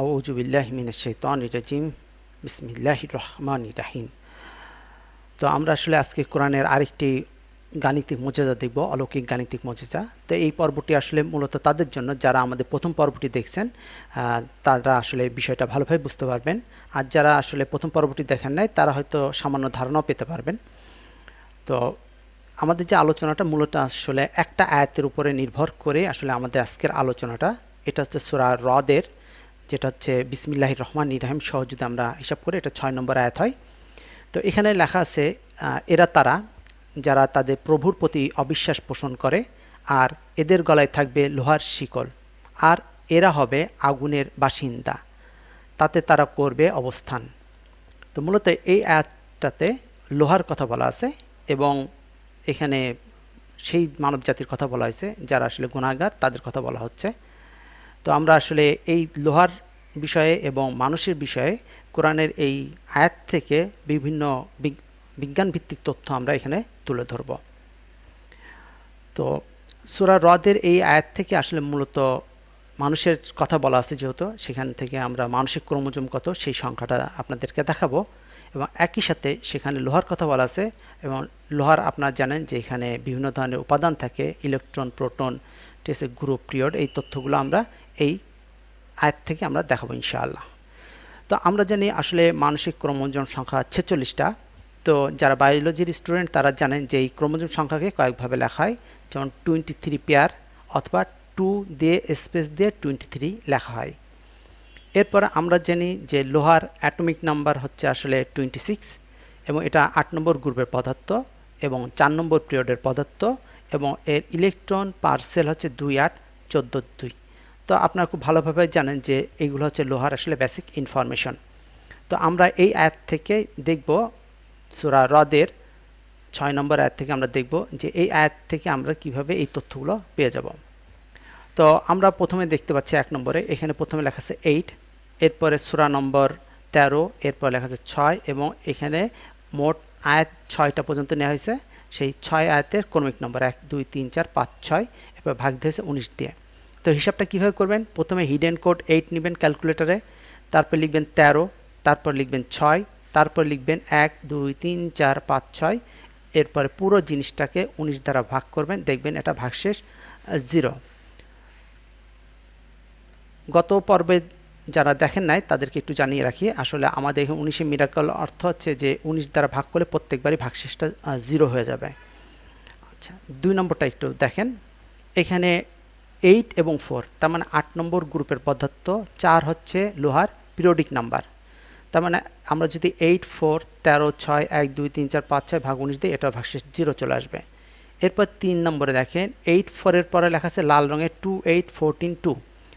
আউজুবিল্লাহ মিনাশাইতান রাজিম বিসমিল্লাহ রহমান রাহিম তো আমরা আসলে আজকে কোরআনের আরেকটি গাণিতিক মজেজা দেখব অলৌকিক গাণিতিক মজেজা তো এই পর্বটি আসলে মূলত তাদের জন্য, যারা আমাদের প্রথম পর্বটি দেখছেন তারা আসলে বিষয়টা ভালোভাবে বুঝতে পারবেন। আর যারা আসলে প্রথম পর্বটি দেখেন নাই, তারা হয়তো সামান্য ধারণাও পেতে পারবেন। তো আমাদের যে আলোচনাটা মূলত আসলে একটা আয়াতের উপরে নির্ভর করে আসলে আমাদের আজকের আলোচনাটা, এটা হচ্ছে সুরা হ্রদের যেটা হচ্ছে বিসমিল্লাহ রহমান ইরাহিম সহ যদি আমরা হিসাব করি, এটা ছয় নম্বর আয়াত হয়। তো এখানে লেখা আছে এরা তারা যারা তাদের প্রভুর প্রতি অবিশ্বাস পোষণ করে, আর এদের গলায় থাকবে লোহার শিকল, আর এরা হবে আগুনের বাসিন্দা, তাতে তারা করবে অবস্থান। তো মূলত এই আয়াতটাতে লোহার কথা বলা আছে, এবং এখানে সেই মানব জাতির কথা বলা হয়েছে, যারা আসলে গুণাগার তাদের কথা বলা হচ্ছে। তো আমরা আসলে এই লোহার বিষয়ে এবং মানুষের বিষয়ে কোরআনের এই আয়াত থেকে বিভিন্ন বিজ্ঞান ভিত্তিক তথ্য আমরা এখানে তুলে ধরব। তো সুরা হ্রদের এই আয়াত থেকে আসলে মূলত মানুষের কথা বলা আছে যেহেতু, সেখান থেকে আমরা মানসিক ক্রোমোজোম কত, সেই সংখ্যাটা আপনাদেরকে দেখাবো এবং একই সাথে সেখানে লোহার কথা বলা আছে এবং লোহার আপনারা জানেন যে এখানে বিভিন্ন ধরনের উপাদান থাকে, ইলেকট্রন, প্রোটন, টেসে গ্রুপ পিরিয়ড, এই তথ্যগুলো আমরা এই আয়াত থেকে আমরা দেখাবো ইনশাআল্লাহ। তো আমরা জানি আসলে মানসিক ক্রোমোজোম সংখ্যা ছেচল্লিশটা। তো যারা বায়োলজির স্টুডেন্ট তারা জানেন যে এই ক্রোমোজোম সংখ্যাকে কয়েকভাবে লেখা হয়। যেমন টোয়েন্টি থ্রি পেয়ার অথবা টু দিয়ে স্পেস দিয়ে টোয়েন্টি থ্রি লেখা হয়। এরপর আমরা জানি যে লোহার অ্যাটমিক নাম্বার হচ্ছে আসলে টোয়েন্টি সিক্স এবং এটা আট নম্বর গ্রুপের পদার্থ এবং চার নম্বর পিরিয়ডের পদার্থ এবং এর ইলেকট্রন পার্সেল হচ্ছে দুই আট চোদ্দ দুই। তো আপনারা খুব ভালোভাবে জানেন যে এইগুলো হচ্ছে লোহার আসলে বেসিক ইনফরমেশন তো আমরা এই অ্যাপ থেকে দেখব, সুরা হ্রদের ছয় নম্বর আয়াত থেকে আমরা দেখব যে এই আয়াত থেকে আমরা কীভাবে এই তথ্যগুলো পেয়ে যাব। তো আমরা প্রথমে দেখতে পাচ্ছি এক নম্বরে, এখানে প্রথমে লেখা আছে এইট এরপরে সুরা নম্বর তেরো, এরপর লেখা আছে ছয় এবং এখানে মোট আয়াত ছয়টা পর্যন্ত নেওয়া হয়েছে। সেই ছয় আয়াতের ক্রমিক নম্বর এক, দুই, তিন, চার, পাঁচ, ছয়, এরপর ভাগ দিয়েছে উনিশ দিয়ে। তো হিসাবটা কীভাবে করবেন? প্রথমে হিডেন কোড এইট নেবেন ক্যালকুলেটরে তারপর লিখবেন তেরো, তারপর লিখবেন ছয়, তারপর লিখবেন এক, দুই, তিন, চার, পাঁচ, ছয়, এরপরে পুরো জিনিসটাকে উনিশ দ্বারা ভাগ করবেন, দেখবেন এটা ভাগশেষ জিরো গত পর্বে যারা দেখেন নাই, তাদেরকে একটু জানিয়ে রাখি, আসলে আমাদের উনিশে মিরাকল অর্থ হচ্ছে যে উনিশ দ্বারা ভাগ করলে প্রত্যেকবারই ভাগশেষটা জিরো হয়ে যাবে। আচ্ছা দুই নম্বরটা একটু দেখেন। এখানে এইট এবং ফোর তার মানে আট নম্বর গ্রুপের পদার্থ, চার হচ্ছে লোহার পিরিয়ডিক নাম্বার তার মানে আমরা যদি এইট ফোর তেরো, ছয়, এক, দুই, তিন, চার, পাঁচ, ছয় ভাগ উনিশ দিই এটা ভাগশেষ জিরো চলে আসবে। এরপর তিন নম্বরে দেখেন এইট ফোরের পরে লেখা আছে লাল রঙের two eight fourteen two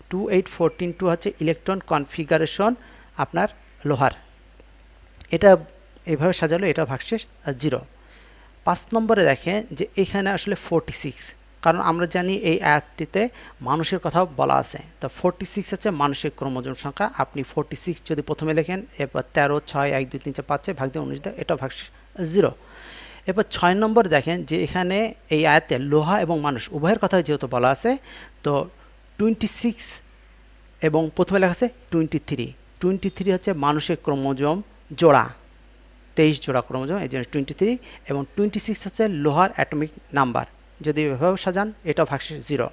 two eight fourteen two হচ্ছে ইলেকট্রন কনফিগারেশন আপনার লোহার। এটা এভাবে সাজালো এটা ভাগশেষ জিরো পাঁচ নম্বরে দেখেন যে এখানে আসলে ফোরটি সিক্স কারণ আমরা জানি এই অ্যাপটিতে মানুষের কথাও বলা আছে। তো ফোরটি সিক্স হচ্ছে মানুষের ক্রোমোজোম সংখ্যা। আপনি ফোরটি সিক্স যদি প্রথমে লেখেন, এরপর তেরো, ছয়, এক, দুই, তিন, চার, পাঁচ, ছয়, ভাগ দিয়ে উনিশ এটা ভাগ জিরো এরপর ছয় নম্বর দেখেন যে এখানে এই আয়াতে লোহা এবং মানুষ, উভয়ের কথা যেহেতু বলা আছে, তো টোয়েন্টি সিক্স এবং প্রথমে লেখা আছে টোয়েন্টি থ্রি টোয়েন্টি থ্রি হচ্ছে মানুষের ক্রোমোজোম জোড়া, তেইশ জোড়া ক্রোমোজোম, এই জন্য টোয়েন্টি থ্রি এবং টোয়েন্টি সিক্স হচ্ছে লোহার অ্যাটমিক নাম্বার যদি এভাবে সাজান, এটা ভাগশেষ জিরো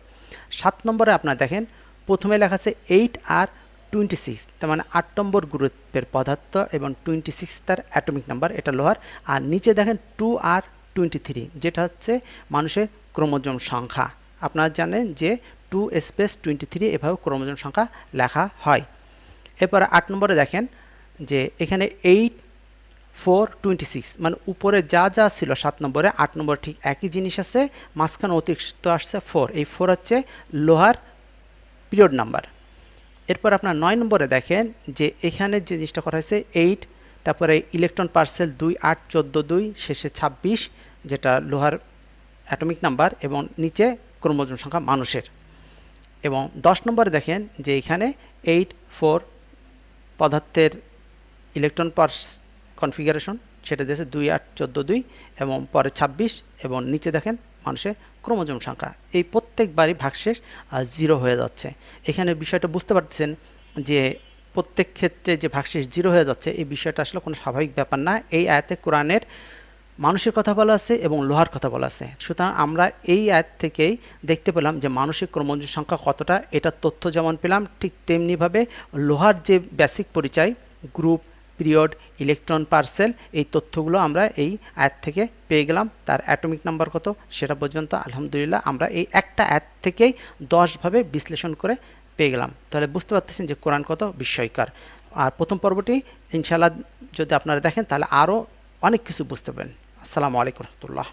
সাত নম্বরে আপনার দেখেন, প্রথমে লেখা আছে এইট আর টোয়েন্টি সিক্স তার মানে আট নম্বর গ্রুপের পদার্থ এবং টোয়েন্টি সিক্স তার অ্যাটমিক নাম্বার এটা লোহার। আর নিচে দেখেন টু আর টোয়েন্টি থ্রি যেটা হচ্ছে মানুষের ক্রোমোজোম সংখ্যা। আপনারা জানেন যে টু স্পেস টোয়েন্টি থ্রি এভাবে ক্রোমোজোম সংখ্যা লেখা হয়। এরপর আট নম্বরে দেখেন যে এখানে এইট ফোর টোয়েন্টি সিক্স। মানে উপরে যা যা ছিল সাত নম্বরে, আট নম্বর ঠিক একই জিনিস আছে, মাঝখানে অতিরিক্ত আসছে ফোর এই ফোর হচ্ছে লোহার পিরিয়ড নাম্বার। এরপর আপনার নয় নম্বরে দেখেন যে এখানে যে জিনিসটা করা হয়েছে এইট তারপরে ইলেকট্রন পার্সেল দুই, আট, চোদ্দ, দুই, শেষে ছাব্বিশ, যেটা লোহার অ্যাটমিক নাম্বার এবং নিচে ক্রোমোজোম সংখ্যা মানুষের। এবং দশ নম্বরে দেখেন যে এখানে এইট ফোর পদার্থের ইলেকট্রন পার্স কনফিগারেশন সেটা দিয়েছে দুই আট চোদ্দ দুই এবং পরে ছাব্বিশ এবং নিচে দেখেন মানুষের ক্রোমোজোম সংখ্যা। এই প্রত্যেকবারই ভাগশেষ জিরো হয়ে যাচ্ছে। এখানে বিষয়টা বুঝতে পারতেছেন যে প্রত্যেক ক্ষেত্রে যে ভাগশেষ জিরো হয়ে যাচ্ছে, এই বিষয়টা আসলে কোনো স্বাভাবিক ব্যাপার না। এই আয়াতে কোরআনের মানুষের কথা বলা আছে এবং লোহার কথা বলা আছে। সুতরাং আমরা এই আয়াত থেকেই দেখতে পেলাম যে মানসিক ক্রমঞ্জুর সংখ্যা কতটা এটার তথ্য যেমন পেলাম, ঠিক তেমনিভাবে লোহার যে বেসিক পরিচয় গ্রুপ পিরিয়ড, ইলেকট্রন, পার্সেল, এই তথ্যগুলো আমরা এই অ্যাড থেকে পেয়ে গেলাম। তার অ্যাটমিক নাম্বার কত? সেটা পর্যন্ত আলহামদুলিল্লাহ আমরা এই একটা অ্যাড থেকেই দশভাবে বিশ্লেষণ করে পেয়ে গেলাম। তাহলে বুঝতে পারতেছেন যে কোরআন কত বিস্ময়কর। আর প্রথম পর্বটি ইনশাল্লাহ যদি আপনারা দেখেন তাহলে আরও অনেক কিছু বুঝতে পারেন আসসালামু আলাইকুম রহমতুল্লাহ।